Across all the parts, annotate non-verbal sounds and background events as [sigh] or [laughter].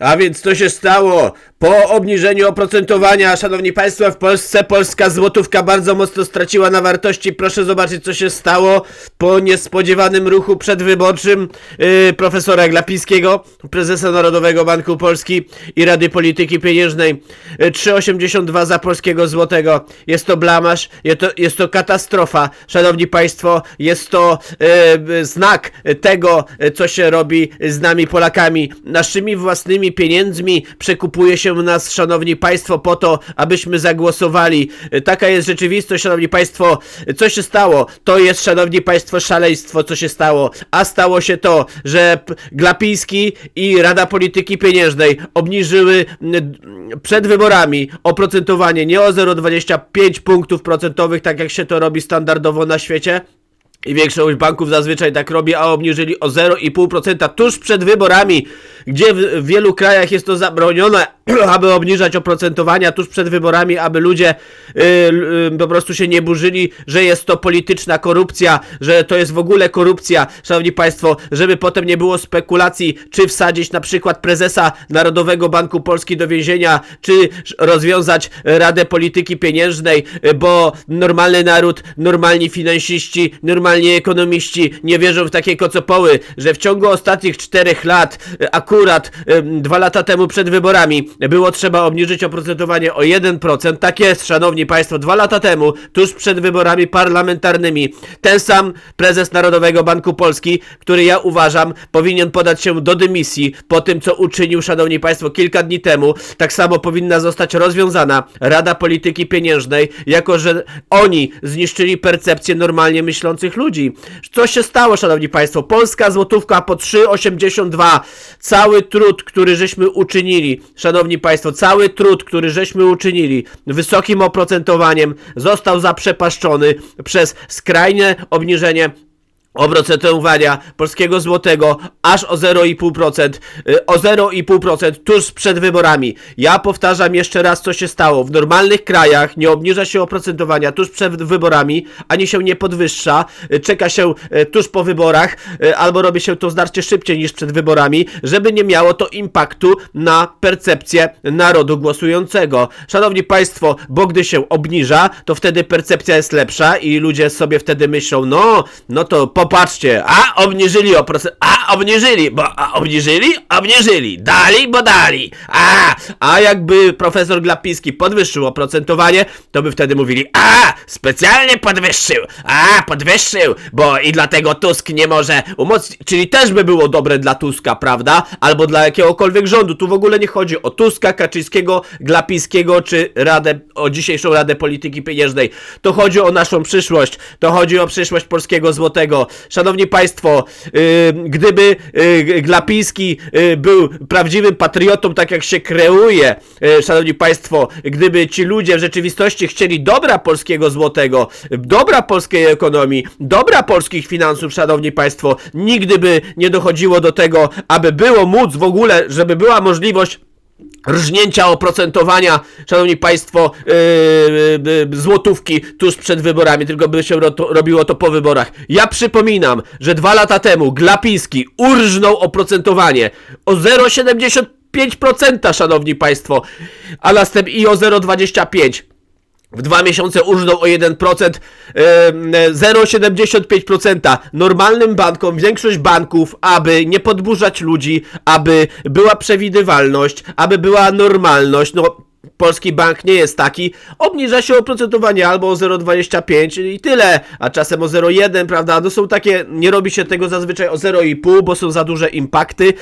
A więc co się stało? Po obniżeniu oprocentowania, szanowni państwo, w Polsce polska złotówka bardzo mocno straciła na wartości. Proszę zobaczyć, co się stało po niespodziewanym ruchu przedwyborczym yy, profesora Glapińskiego, prezesa Narodowego Banku Polski i Rady Polityki Pieniężnej. Yy, 3,82 za polskiego złotego. Jest to blamaż, jest to, jest to katastrofa. Szanowni państwo, jest to yy, znak tego, yy, co się robi z nami Polakami. Naszymi własnymi pieniędzmi przekupuje się nas, szanowni państwo, po to, abyśmy zagłosowali. Taka jest rzeczywistość, szanowni państwo. Co się stało? To jest, szanowni państwo, szaleństwo, co się stało. A stało się to, że Glapiński i Rada Polityki Pieniężnej obniżyły przed wyborami oprocentowanie nie o 0,25 punktów procentowych, tak jak się to robi standardowo na świecie, i większość banków zazwyczaj tak robi, a obniżyli o 0,5% tuż przed wyborami, gdzie w, wielu krajach jest to zabronione, [clears throat] aby obniżać oprocentowania tuż przed wyborami, aby ludzie y, y, po prostu się nie burzyli, że jest to polityczna korupcja, że to jest w ogóle korupcja, szanowni państwo, żeby potem nie było spekulacji, czy wsadzić na przykład prezesa Narodowego Banku Polski do więzienia, czy rozwiązać Radę Polityki Pieniężnej, bo normalny naród, normalni finansiści, normalni ekonomiści nie wierzą w takie kocopoły, że w ciągu ostatnich czterech lat, y, akurat dwa lata temu przed wyborami, było trzeba obniżyć oprocentowanie o 1%. Tak jest, szanowni państwo, dwa lata temu, tuż przed wyborami parlamentarnymi, ten sam prezes Narodowego Banku Polski, który ja uważam, powinien podać się do dymisji po tym, co uczynił, szanowni państwo, kilka dni temu. Tak samo powinna zostać rozwiązana Rada Polityki Pieniężnej, jako że oni zniszczyli percepcję normalnie myślących ludzi. Co się stało, szanowni państwo? Polska złotówka po 3,82. Cały trud, który żeśmy uczynili, szanowni państwo, cały trud, który żeśmy uczynili wysokim oprocentowaniem, został zaprzepaszczony przez skrajne obniżenie oprocentowania polskiego złotego aż o 0,5%, y, o 0,5% tuż przed wyborami. Ja powtarzam jeszcze raz, co się stało. W normalnych krajach nie obniża się oprocentowania tuż przed wyborami, ani się nie podwyższa, y, czeka się y, tuż po wyborach, albo robi się to znacznie szybciej niż przed wyborami, żeby nie miało to impaktu na percepcję narodu głosującego. Szanowni Państwo, bo gdy się obniża, to wtedy percepcja jest lepsza i ludzie sobie wtedy myślą, no, no to popatrzcie, a obniżyli o procent, a obniżyli, bo a obniżyli, obniżyli, dali, bo dali, a, a jakby profesor Glapiński podwyższył oprocentowanie, to by wtedy mówili, a, specjalnie podwyższył, a, podwyższył, bo i dlatego Tusk nie może umocnić, czyli też by było dobre dla Tuska, prawda, albo dla jakiegokolwiek rządu, tu w ogóle nie chodzi o Tuska, Kaczyńskiego, Glapińskiego, czy Radę, o dzisiejszą Radę Polityki Pieniężnej, to chodzi o naszą przyszłość, to chodzi o przyszłość polskiego złotego, Szanowni Państwo, yy, gdyby yy, Glapiński yy, był prawdziwym patriotą, tak jak się kreuje, Szanowni Państwo, gdyby ci ludzie w rzeczywistości chcieli dobra polskiego złotego, dobra polskiej ekonomii, dobra polskich finansów, Szanowni Państwo, nigdy by nie dochodziło do tego, aby było móc w ogóle, żeby była możliwość rżnięcia oprocentowania, szanowni państwo, yy, yy, złotówki tuż przed wyborami, tylko by się ro robiło to po wyborach. Ja przypominam, że dwa lata temu Glapiński urżnął oprocentowanie o 0,75%, szanowni państwo, a następnie i o 0,25%. W dwa miesiące urżnął o 1%, em, 0,75%. Normalnym bankom, większość banków, aby nie podburzać ludzi, aby była przewidywalność, aby była normalność, no polski bank nie jest taki, obniża się oprocentowanie albo o 0,25 i tyle, a czasem o 0,1, prawda? No są takie, nie robi się tego zazwyczaj o 0,5, bo są za duże impakty.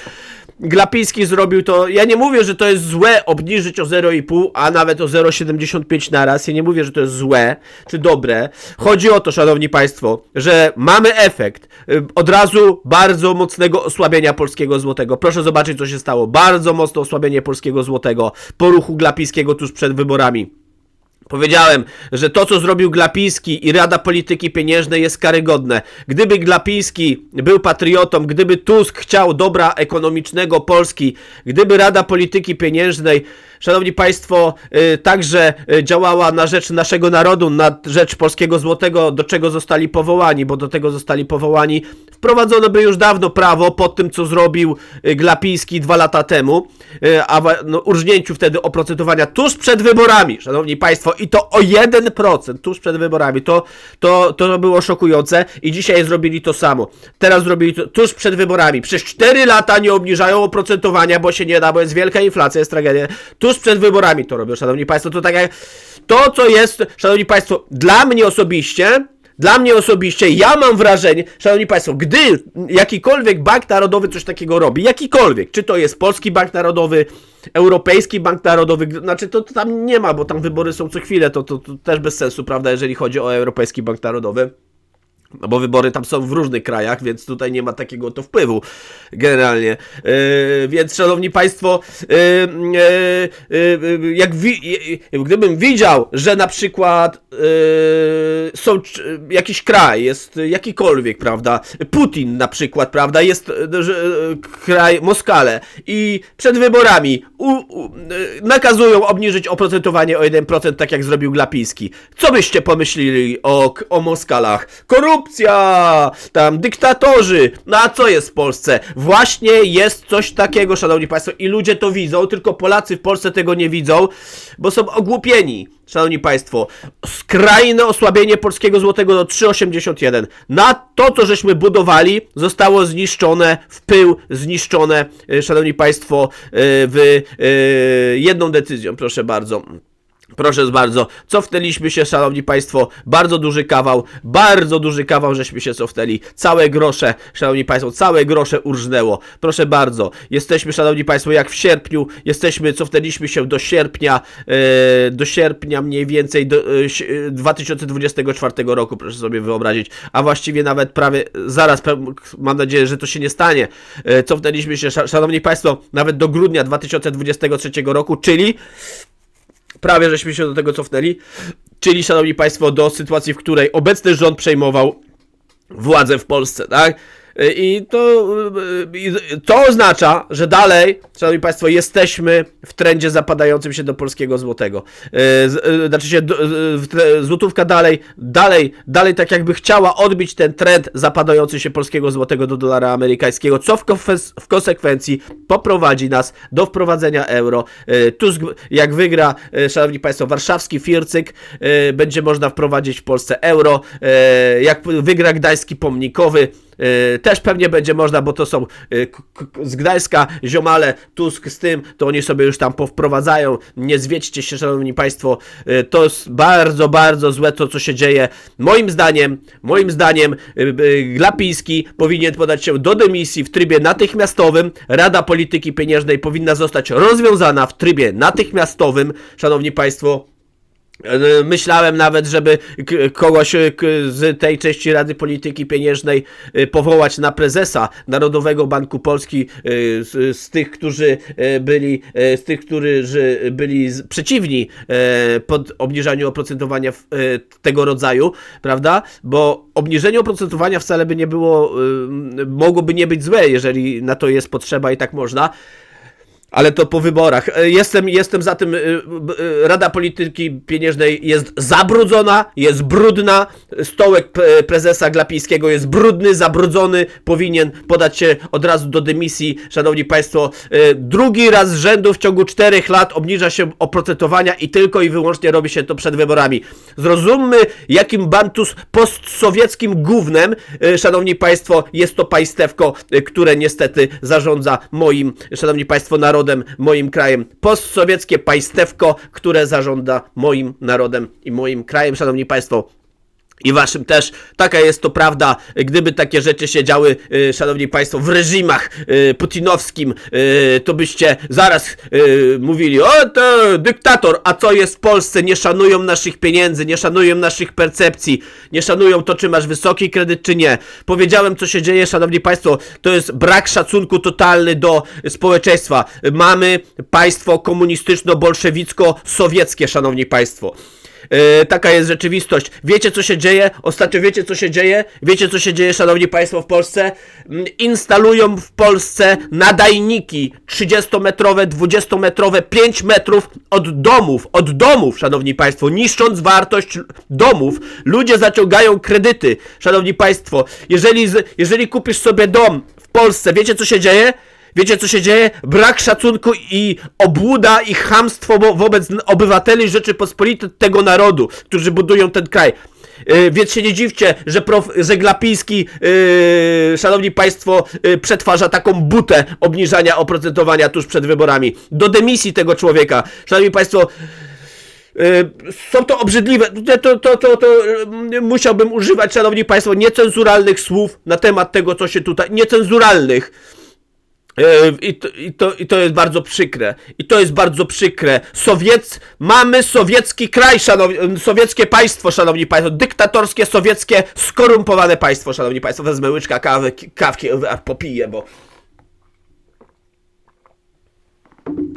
Glapiński zrobił to. Ja nie mówię, że to jest złe obniżyć o 0,5, a nawet o 0,75 na raz. Ja nie mówię, że to jest złe czy dobre. Chodzi o to, szanowni państwo, że mamy efekt y, od razu bardzo mocnego osłabienia polskiego złotego. Proszę zobaczyć, co się stało. Bardzo mocne osłabienie polskiego złotego po ruchu Glapińskiego tuż przed wyborami. Powiedziałem, że to, co zrobił Glapiński i Rada Polityki Pieniężnej jest karygodne. Gdyby Glapiński był patriotą, gdyby Tusk chciał dobra ekonomicznego Polski, gdyby Rada Polityki Pieniężnej szanowni państwo, y, także y, działała na rzecz naszego narodu, na rzecz polskiego złotego, do czego zostali powołani, bo do tego zostali powołani. Wprowadzono by już dawno prawo po tym, co zrobił y, Glapiński dwa lata temu, a no, urżnięciu wtedy oprocentowania tuż przed wyborami, szanowni państwo, i to o 1% tuż przed wyborami. To, to, to było szokujące i dzisiaj zrobili to samo. Teraz zrobili to tuż przed wyborami. Przez 4 lata nie obniżają oprocentowania, bo się nie da, bo jest wielka inflacja, jest tragedia. Tuż przed wyborami to robią, szanowni państwo. To tak jak to, co jest, szanowni państwo, dla mnie osobiście. Dla mnie osobiście, ja mam wrażenie, szanowni państwo, gdy jakikolwiek bank narodowy coś takiego robi, jakikolwiek, czy to jest Polski Bank Narodowy, Europejski Bank Narodowy, znaczy to, to tam nie ma, bo tam wybory są co chwilę, to, to, to też bez sensu, prawda, jeżeli chodzi o Europejski Bank Narodowy. No bo wybory tam są w różnych krajach, więc tutaj nie ma takiego to wpływu generalnie. Yy, więc szanowni państwo, yy, yy, jak wi- gdybym widział, że na przykład yy, są jakiś kraj, jest jakikolwiek, prawda, Putin na przykład, prawda, jest kraj Moskale i przed wyborami u, nakazują obniżyć oprocentowanie o 1%, tak jak zrobił Glapiński. Co byście pomyśleli o, o Moskalach? Korupcja, tam dyktatorzy. No a co jest w Polsce? Właśnie jest coś takiego, szanowni państwo, i ludzie to widzą, tylko Polacy w Polsce tego nie widzą, bo są ogłupieni. Szanowni Państwo, skrajne osłabienie polskiego złotego do 3,81. Na to, co żeśmy budowali, zostało zniszczone w pył, zniszczone, e, Szanowni Państwo, e, w e, jedną decyzją, proszę bardzo. Proszę bardzo, cofnęliśmy się, szanowni państwo, bardzo duży kawał, bardzo duży kawał, żeśmy się cofnęli. Całe grosze, szanowni państwo, całe grosze urżnęło. Proszę bardzo, jesteśmy, szanowni państwo, jak w sierpniu, jesteśmy, cofnęliśmy się do sierpnia, e, do sierpnia mniej więcej do, e, si- e, 2024 roku, proszę sobie wyobrazić, a właściwie nawet prawie zaraz, mam nadzieję, że to się nie stanie. E, cofnęliśmy się, sza- szanowni państwo, nawet do grudnia 2023 roku, czyli prawie żeśmy się do tego cofnęli. Czyli, szanowni państwo, do sytuacji, w której obecny rząd przejmował władzę w Polsce, tak? I to, i to oznacza, że dalej, szanowni państwo, jesteśmy w trendzie zapadającym się do polskiego złotego. E, e, Znaczy się, e, złotówka dalej, dalej, dalej tak jakby chciała odbić ten trend zapadający się polskiego złotego do dolara amerykańskiego, co w, konsekwencji poprowadzi nas do wprowadzenia euro. Tusk, jak wygra, szanowni państwo, warszawski fircyk, będzie można wprowadzić w Polsce euro. Jak wygra gdański pomnikowy, też pewnie będzie można, bo to są e, z Gdańska ziomale, Tusk z tym, to oni sobie już tam powprowadzają. Nie zwiedźcie się, szanowni państwo, e, to jest bardzo, bardzo złe to, co się dzieje. Moim zdaniem, moim zdaniem e, e, Glapiński powinien podać się do dymisji w trybie natychmiastowym. Rada Polityki Pieniężnej powinna zostać rozwiązana w trybie natychmiastowym, szanowni państwo. E, Myślałem nawet, żeby kogoś e, z tej części Rady Polityki Pieniężnej e, powołać na prezesa Narodowego Banku Polski z, z tych, którzy byli, z tych, którzy byli przeciwni pod obniżaniu oprocentowania tego rodzaju, prawda? Bo obniżenie oprocentowania wcale by nie było, mogłoby nie być złe, jeżeli na to jest potrzeba i tak można. Ale to po wyborach. E, Jestem, jestem za tym. y, y, Rada Polityki Pieniężnej jest zabrudzona, jest brudna. Stołek prezesa Glapińskiego jest brudny, zabrudzony. Powinien podać się od razu do dymisji. Szanowni Państwo, drugi raz z rzędu w ciągu czterech lat obniża się oprocentowania i tylko i wyłącznie robi się to przed wyborami. Zrozummy, jakim bantus postsowieckim gównem, szanowni państwo, jest to państewko, które niestety zarządza moim, szanowni państwo, narodem, moim krajem. Postsowieckie państewko, które zarządza moim narodem i moim krajem, szanowni państwo. I waszym też. Taka jest to prawda. Gdyby takie rzeczy się działy, y, szanowni państwo, w reżimach y, putinowskim, y, to byście zaraz mówili, o to dyktator, a co jest w Polsce? Nie szanują naszych pieniędzy, nie szanują naszych percepcji, nie szanują to, czy masz wysoki kredyt, czy nie. Powiedziałem, co się dzieje, szanowni państwo, to jest brak szacunku totalny do społeczeństwa. Mamy państwo komunistyczno-bolszewicko-sowieckie, szanowni państwo. E, taka jest rzeczywistość. Wiecie co się dzieje? Ostatnio wiecie co się dzieje? Wiecie co się dzieje, szanowni państwo, w Polsce? Mm, Instalują w Polsce nadajniki 30-metrowe, 20-metrowe, 5 metrów od domów, od domów, szanowni państwo, niszcząc wartość domów. Ludzie zaciągają kredyty, szanowni państwo. Jeżeli, jeżeli kupisz sobie dom w Polsce, wiecie co się dzieje? Wiecie co się dzieje? Brak szacunku i obłuda i chamstwo wo- wobec obywateli Rzeczypospolitej tego narodu, którzy budują ten kraj. Yy, więc się nie dziwcie, że, prof, że Glapiński, yy, szanowni państwo, yy, przetwarza taką butę obniżania oprocentowania tuż przed wyborami. Do demisji tego człowieka. Szanowni państwo, są to obrzydliwe. To, to, to, to, yy, musiałbym używać, szanowni państwo, niecenzuralnych słów na temat tego, co się tutaj. Niecenzuralnych. Yy, I to, i, to, I to jest bardzo przykre. I to jest bardzo przykre. Sowiec... Mamy sowiecki kraj, szanowni... sowieckie państwo, szanowni państwo. Dyktatorskie, sowieckie, skorumpowane państwo, szanowni państwo. Wezmę łyczka kawy, ki- kawki, a popiję, bo...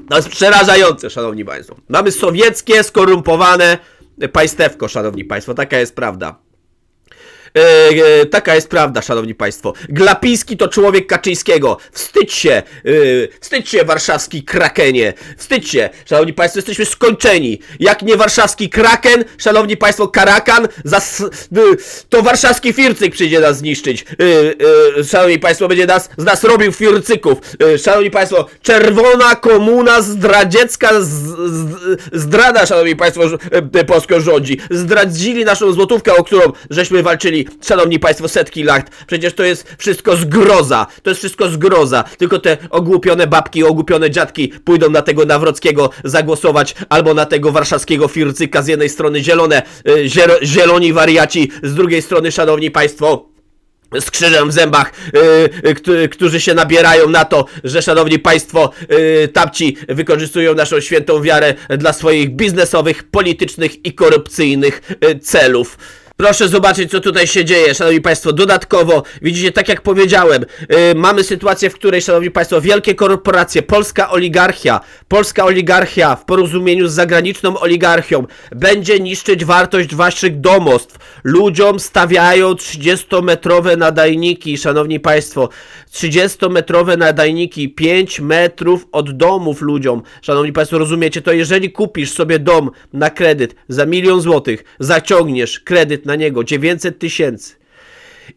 To jest przerażające, szanowni państwo. Mamy sowieckie, skorumpowane państewko, szanowni państwo. Taka jest prawda. E, e, taka jest prawda, szanowni państwo. Glapiński to człowiek Kaczyńskiego. Wstydź się, e, wstydź się, warszawski krakenie. Wstydź się, szanowni państwo, jesteśmy skończeni. Jak nie warszawski kraken, szanowni państwo, karakan, zas, e, to warszawski fircyk przyjdzie nas zniszczyć. E, e, szanowni państwo, będzie nas, z nas robił fircyków. E, szanowni państwo, czerwona komuna zdradziecka z, z, zdrada, szanowni państwo, ż- e, Polską rządzi. Zdradzili naszą złotówkę, o którą żeśmy walczyli, szanowni państwo, setki lat. Przecież to jest wszystko zgroza. To jest wszystko zgroza. Tylko te ogłupione babki, ogłupione dziadki pójdą na tego Nawrockiego zagłosować, albo na tego warszawskiego fircyka z jednej strony zielone, zielo, zieloni wariaci, z drugiej strony, szanowni państwo, z krzyżem w zębach, yy, którzy- się nabierają na to, że szanowni państwo, yy, wykorzystują naszą świętą wiarę dla swoich biznesowych, politycznych i korupcyjnych yy, celów. Proszę zobaczyć, co tutaj się dzieje, szanowni państwo. Dodatkowo, widzicie, tak jak powiedziałem, yy, mamy sytuację, w której, szanowni państwo, wielkie korporacje, polska oligarchia, polska oligarchia w porozumieniu z zagraniczną oligarchią będzie niszczyć wartość waszych domostw. Ludziom stawiają 30-metrowe nadajniki, szanowni państwo. 30-metrowe nadajniki, 5 metrów od domów ludziom. Szanowni państwo, rozumiecie to? Jeżeli kupisz sobie dom na kredyt za milion złotych, zaciągniesz kredyt na niego 900 tysięcy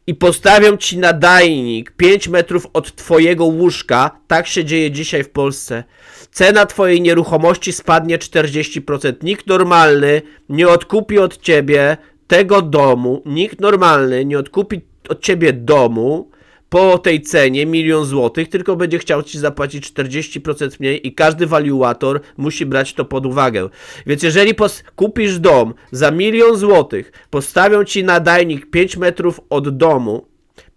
i postawią ci nadajnik 5 metrów od twojego łóżka, tak się dzieje dzisiaj w Polsce. Cena twojej nieruchomości spadnie 40%. Nikt normalny nie odkupi od ciebie tego domu, nikt normalny nie odkupi od ciebie domu po tej cenie milion złotych, tylko będzie chciał ci zapłacić 40% mniej i każdy waluator musi brać to pod uwagę. Więc jeżeli kupisz dom za milion złotych, postawią ci nadajnik 5 metrów od domu,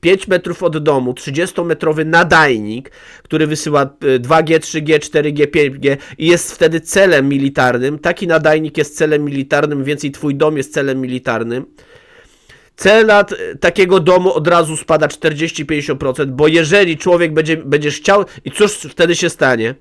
5 metrów od domu, 30-metrowy nadajnik, który wysyła y, 2G, 3G, 4G, 5G i jest wtedy celem militarnym. Taki nadajnik jest celem militarnym, więc i twój dom jest celem militarnym. Cena t- takiego domu od razu spada 40-50%, bo jeżeli człowiek będzie, będziesz chciał, i cóż wtedy się stanie?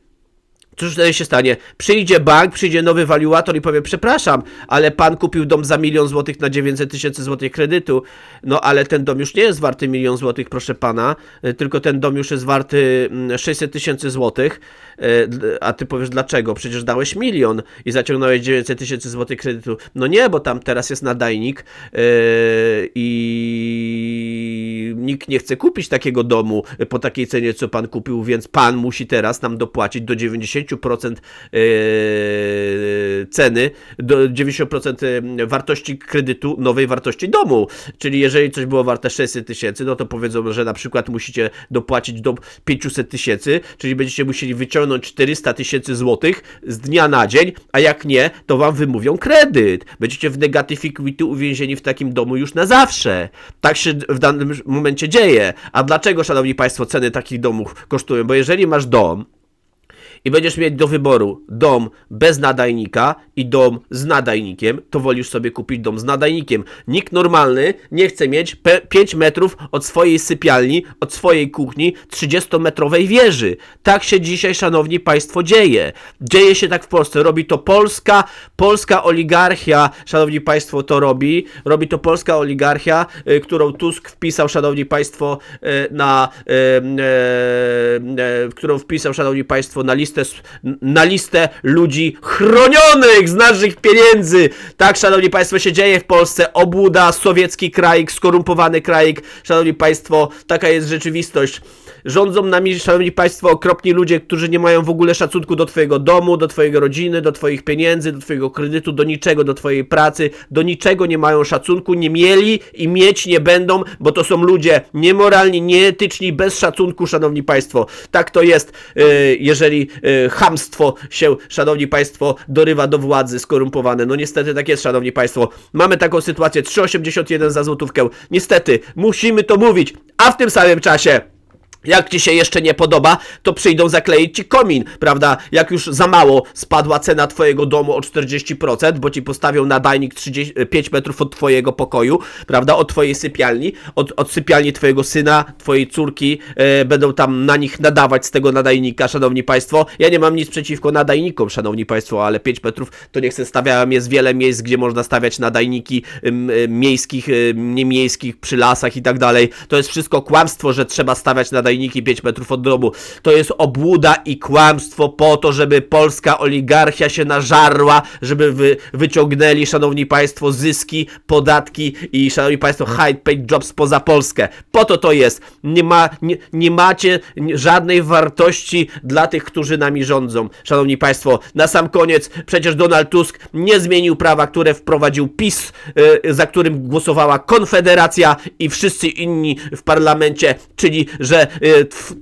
Cóż się stanie? Przyjdzie bank, przyjdzie nowy waluator i powie, przepraszam, ale pan kupił dom za milion złotych na 900 tysięcy złotych kredytu, no ale ten dom już nie jest warty milion złotych, proszę pana, y, tylko ten dom już jest warty mm, 600 tysięcy złotych, y, a ty powiesz, dlaczego? Przecież dałeś milion i zaciągnąłeś 900 tysięcy złotych kredytu. No nie, bo tam teraz jest nadajnik yy, i nikt nie chce kupić takiego domu po takiej cenie, co pan kupił, więc pan musi teraz nam dopłacić do 90% yy, ceny, do 90% wartości kredytu, nowej wartości domu. Czyli jeżeli coś było warte 600 tysięcy, no to powiedzą, że na przykład musicie dopłacić do 500 tysięcy, czyli będziecie musieli wyciągnąć 400 tysięcy złotych z dnia na dzień, a jak nie, to wam wymówią kredyt. Będziecie w equity uwięzieni w takim domu już na zawsze. Tak się w danym momencie dzieje. A dlaczego, szanowni państwo, ceny takich domów kosztują? Bo jeżeli masz dom, i będziesz mieć do wyboru dom bez nadajnika i dom z nadajnikiem, to wolisz sobie kupić dom z nadajnikiem. Nikt normalny nie chce mieć 5 metrów od swojej sypialni, od swojej kuchni 30-metrowej wieży. Tak się dzisiaj, szanowni państwo, dzieje. Dzieje się tak w Polsce. Robi to polska, polska oligarchia, szanowni państwo, to robi. Robi to polska oligarchia, y, którą Tusk wpisał, szanowni państwo, y, na y, y, y, którą wpisał, szanowni państwo, na listę, s- na listę ludzi chronionych z naszych pieniędzy. Tak, szanowni państwo, się dzieje w Polsce. Obłuda, sowiecki krajik, skorumpowany krajik. Szanowni państwo, taka jest rzeczywistość. Rządzą nami, szanowni państwo, okropni ludzie, którzy nie mają w ogóle szacunku do twojego domu, do twojej rodziny, do twoich pieniędzy, do twojego kredytu, do niczego, do twojej pracy, do niczego nie mają szacunku, nie mieli i mieć nie będą, bo to są ludzie niemoralni, nieetyczni, bez szacunku, szanowni państwo. Tak to jest, yy, jeżeli yy, chamstwo się, szanowni państwo, dorywa do władzy skorumpowane. No niestety tak jest, szanowni państwo. Mamy taką sytuację, 3,81 za złotówkę. Niestety, musimy to mówić, a w tym samym czasie jak ci się jeszcze nie podoba, to przyjdą zakleić ci komin, prawda? Jak już za mało spadła cena twojego domu o 40%, bo ci postawią nadajnik 30, 5 metrów od twojego pokoju, prawda? Od twojej sypialni, od, od sypialni twojego syna, twojej córki, e, będą tam na nich nadawać z tego nadajnika, szanowni państwo. Ja nie mam nic przeciwko nadajnikom, szanowni państwo, ale 5 metrów to niech se stawiałem, jest wiele miejsc, gdzie można stawiać nadajniki y, miejskich, y, niemiejskich, przy lasach i tak dalej. To jest wszystko kłamstwo, że trzeba stawiać nadajniki 5 metrów od domu. To jest obłuda i kłamstwo po to, żeby polska oligarchia się nażarła, żeby wy, wyciągnęli, szanowni państwo, zyski, podatki i, szanowni państwo, high paid jobs poza Polskę. Po to to jest. Nie, ma, nie, nie macie żadnej wartości dla tych, którzy nami rządzą. Szanowni państwo, na sam koniec, przecież Donald Tusk nie zmienił prawa, które wprowadził PiS, y, za którym głosowała Konfederacja i wszyscy inni w parlamencie, czyli że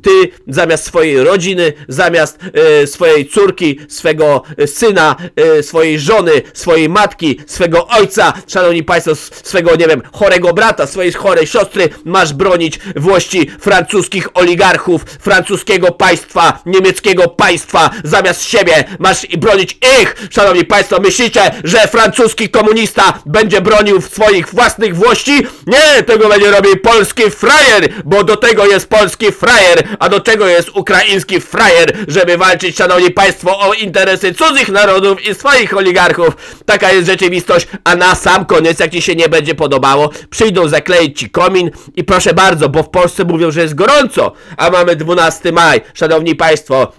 ty zamiast swojej rodziny, zamiast y, swojej córki, swego y, syna, y, swojej żony, swojej matki, swego ojca, szanowni państwo, swego, nie wiem, chorego brata, swojej chorej siostry, masz bronić włości francuskich oligarchów, francuskiego państwa, niemieckiego państwa, zamiast siebie masz bronić ich, szanowni państwo, myślicie, że francuski komunista będzie bronił swoich własnych włości? Nie, tego będzie robił polski frajer, bo do tego jest polski frajer, a do czego jest ukraiński frajer, żeby walczyć, szanowni państwo, o interesy cudzych narodów i swoich oligarchów. Taka jest rzeczywistość, a na sam koniec, jak ci się nie będzie podobało, przyjdą zakleić ci komin i proszę bardzo, bo w Polsce mówią, że jest gorąco, a mamy 12 maj, szanowni państwo,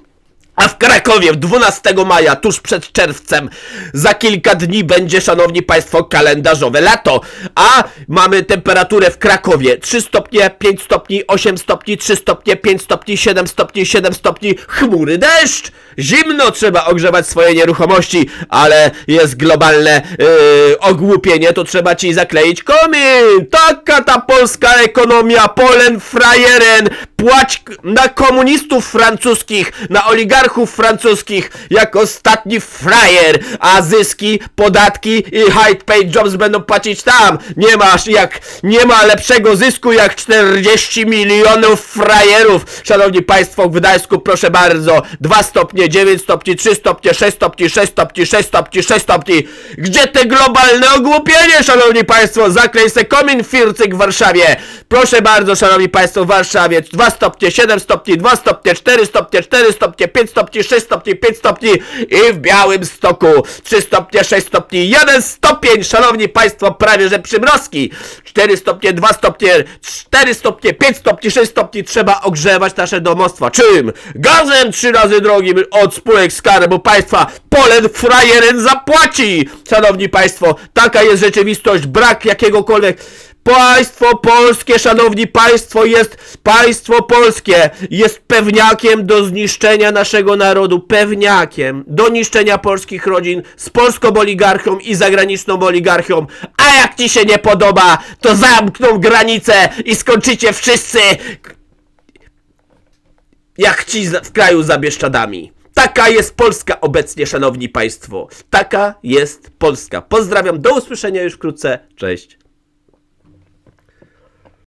a w Krakowie 12 maja, tuż przed czerwcem, za kilka dni będzie, szanowni państwo, kalendarzowe lato. A mamy temperaturę w Krakowie 3 stopnie, 5 stopni, 8 stopni, 3 stopnie, 5 stopni, 7 stopni, 7 stopni, chmury deszcz. Zimno trzeba ogrzewać swoje nieruchomości, ale jest globalne yy, ogłupienie, to trzeba ci zakleić komin. Taka ta polska ekonomia, Polen frajeren, płać na komunistów francuskich, na oligarchów francuskich, jak ostatni frajer, a zyski, podatki i high paid jobs będą płacić tam. Nie masz jak, nie ma lepszego zysku jak 40 milionów frajerów. Szanowni Państwo, w Gdańsku proszę bardzo, 2 stopnie, 9 stopni, 3 stopnie, 6 stopni, 6 stopni, 6 stopni, 6 stopni. Gdzie te globalne ogłupienie, Szanowni Państwo? Zaklej se komin fircyk w Warszawie. Proszę bardzo, Szanowni Państwo, w Warszawie 2 stopnie, 7 stopni, 2 stopnie, 4 stopnie, 4 stopnie, 5 stopni, 6 stopni, 5 stopni i w Białym Stoku 3 stopnie, 6 stopni, 1 stopień, Szanowni Państwo, prawie że przymrozki. 4 stopnie, 2 stopnie, 4 stopnie, 5 stopni, 6 stopni trzeba ogrzewać nasze domostwa. Czym? Gazem trzy razy drogim od spółek Skarbu Państwa. Polen frajeren zapłaci! Szanowni Państwo, taka jest rzeczywistość. Brak jakiegokolwiek... Państwo polskie, szanowni państwo, jest państwo polskie, jest pewniakiem do zniszczenia naszego narodu, pewniakiem do niszczenia polskich rodzin z polską oligarchią i zagraniczną oligarchią. A jak ci się nie podoba, to zamkną granice i skończycie wszyscy jak ci w kraju za Bieszczadami. Taka jest Polska obecnie, szanowni państwo. Taka jest Polska. Pozdrawiam, do usłyszenia już wkrótce. Cześć.